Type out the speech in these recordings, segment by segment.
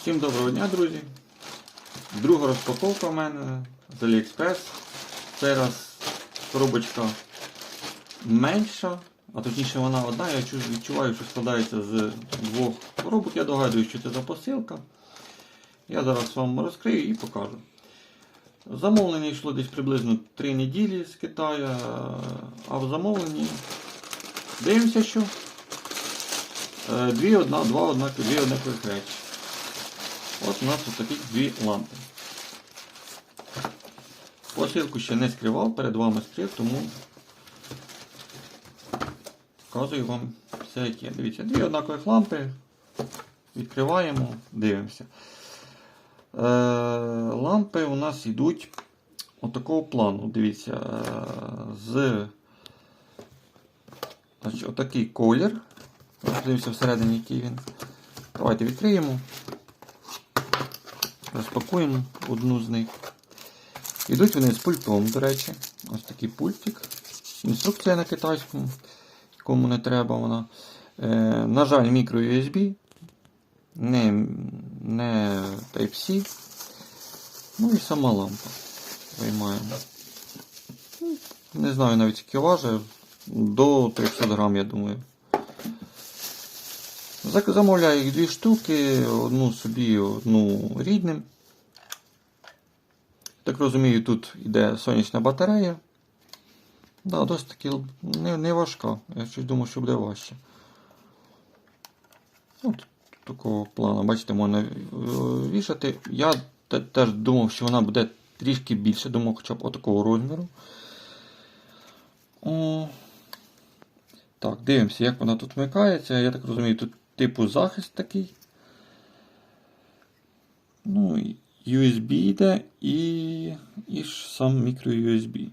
Всім доброго дня, друзі. Друга розпаковка в мене з AliExpress. Цей раз коробочка менша, а точніше вона одна. Я відчуваю, що складається з двох коробок. Я догадуюсь, що це за посилка. Я зараз вам розкрию і покажу. Замовлення йшло десь приблизно 3 неділі з Китаю, а в замовленні дивимося, що е, дві одна, два однакові, дві однакових речі. От у нас такі дві лампи. Посилку ще не скривав, перед вами скрив, тому показую вам все як. Дивіться, дві однакових лампи. Відкриваємо, дивимося. Е, лампи у нас йдуть отакого плану. Дивіться, е, з значить, отакий колір. Подивимося всередині, який він. Давайте відкриємо. Розпакуємо одну з них. Йдуть вони з пультом, до речі. Ось такий пультик. Інструкція на китайському, кому не треба вона. Е, на жаль, мікро USB. Не, не Type-C. Ну і сама лампа. Виймаємо. Ну, Не знаю навіть скільки важить. До 300 грам, я думаю. Замовляю їх дві штуки, одну собі, одну рідним. Так розумію, тут йде сонячна батарея. Да, досить таки не, не важка. Я щось думав, що буде важче. От такого плану, бачите, можна е, вішати. Я теж думав, що вона буде трішки більше, думав, хоча б отакого розміру. О, так, дивимося, як вона тут вмикається. Я так розумію, тут типу захист такий. Ну, USB йде і, і ж сам мікро USB.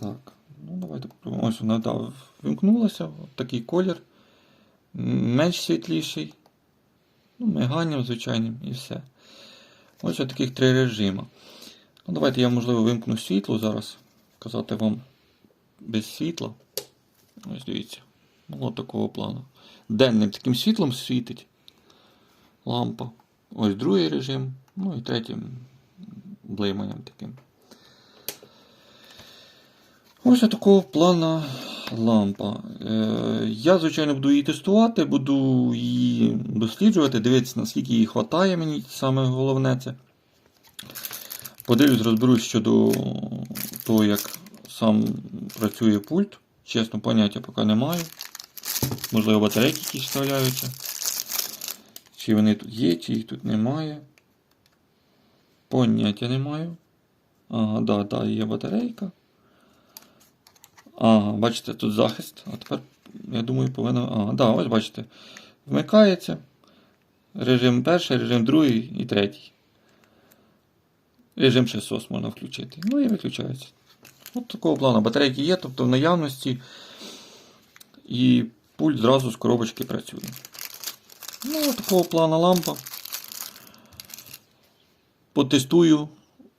Так, ну давайте попробуємо. Ось вона да, вимкнулася. Такий колір. Менш світліший. Ну, миганням звичайним і все. Ось таких три режима. Ну, давайте я, можливо, вимкну світло зараз. Казати вам без світла. Ось дивіться. Ну, от такого плану. Денним таким світлом світить лампа. Ось другий режим. Ну і третім блиманням таким. Ось такого плана лампа. Е, я, звичайно, буду її тестувати, буду її досліджувати, дивитися, наскільки її вистачає мені, саме головне це. Подивлюсь, розберусь щодо того, як сам працює пульт. Чесно, поняття поки не маю. Можливо, батарейки якісь вставляються. Чи вони тут є, чи їх тут немає. Поняття не маю. Ага, да, да, є батарейка. Ага, бачите, тут захист. А тепер, я думаю, повинно. Ага, да, ось бачите. Вмикається. Режим перший, режим другий і третій. Режим ще SOS можна включити. Ну і виключається. От такого плану. Батарейки є, тобто в наявності. І пульт зразу з коробочки працює. Ну, такого плану лампа. Потестую,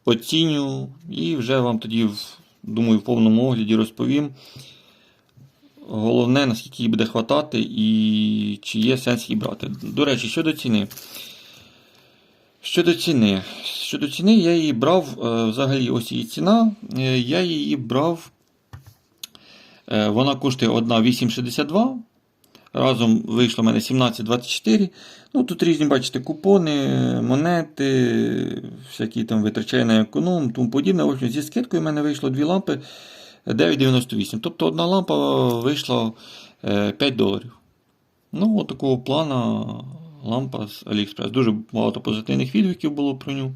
оціню і вже вам тоді, думаю, в повному огляді розповім. Головне, наскільки її буде хватати і чи є сенс її брати. До речі, щодо ціни. Щодо ціни. Щодо ціни, я її брав е, взагалі ось її ціна. Е, я її брав. Е, Вона коштує одна 8,62. Разом вийшло в мене 17,24. Ну, тут різні, бачите, купони, монети, всякі там витрачає на економ, тому подібне. В общем, зі скидкою в мене вийшло дві лампи 9,98. Тобто одна лампа вийшла е, 5 доларів. Ну, от такого плана лампа з AliExpress. Дуже багато позитивних відгуків було про нього.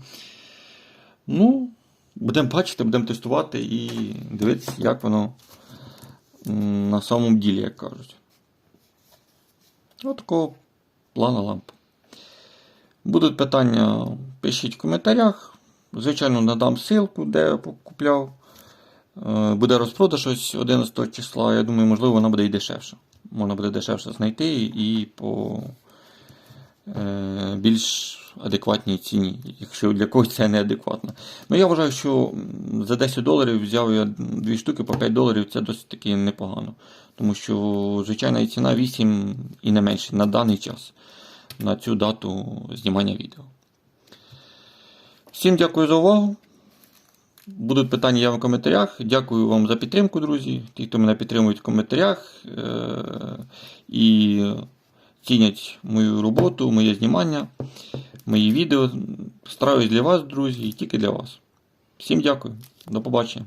Ну, будемо бачити, будемо тестувати і дивитися, як воно на самому ділі, як кажуть. Ось такого плана лампа. Будуть питання, пишіть в коментарях. Звичайно, надам ссылку, де я купляв. Е, Буде розпродаж ось 11 числа. Я думаю, можливо, вона буде і дешевша. Можна буде дешевше знайти і по більш адекватній ціні, якщо для когось це неадекватно. Ну, я вважаю, що за 10 доларів взяв я дві штуки по 5 доларів, це досить таки непогано. Тому що звичайна ціна 8 і не менше на даний час. на цю дату знімання відео. Всім дякую за увагу. Будуть питання я в коментарях. Дякую вам за підтримку, друзі. Ті, хто мене підтримують в коментарях е- і цінять мою роботу, моє знімання, мої відео. Стараюсь для вас, друзі, і тільки для вас. Всім дякую. До побачення.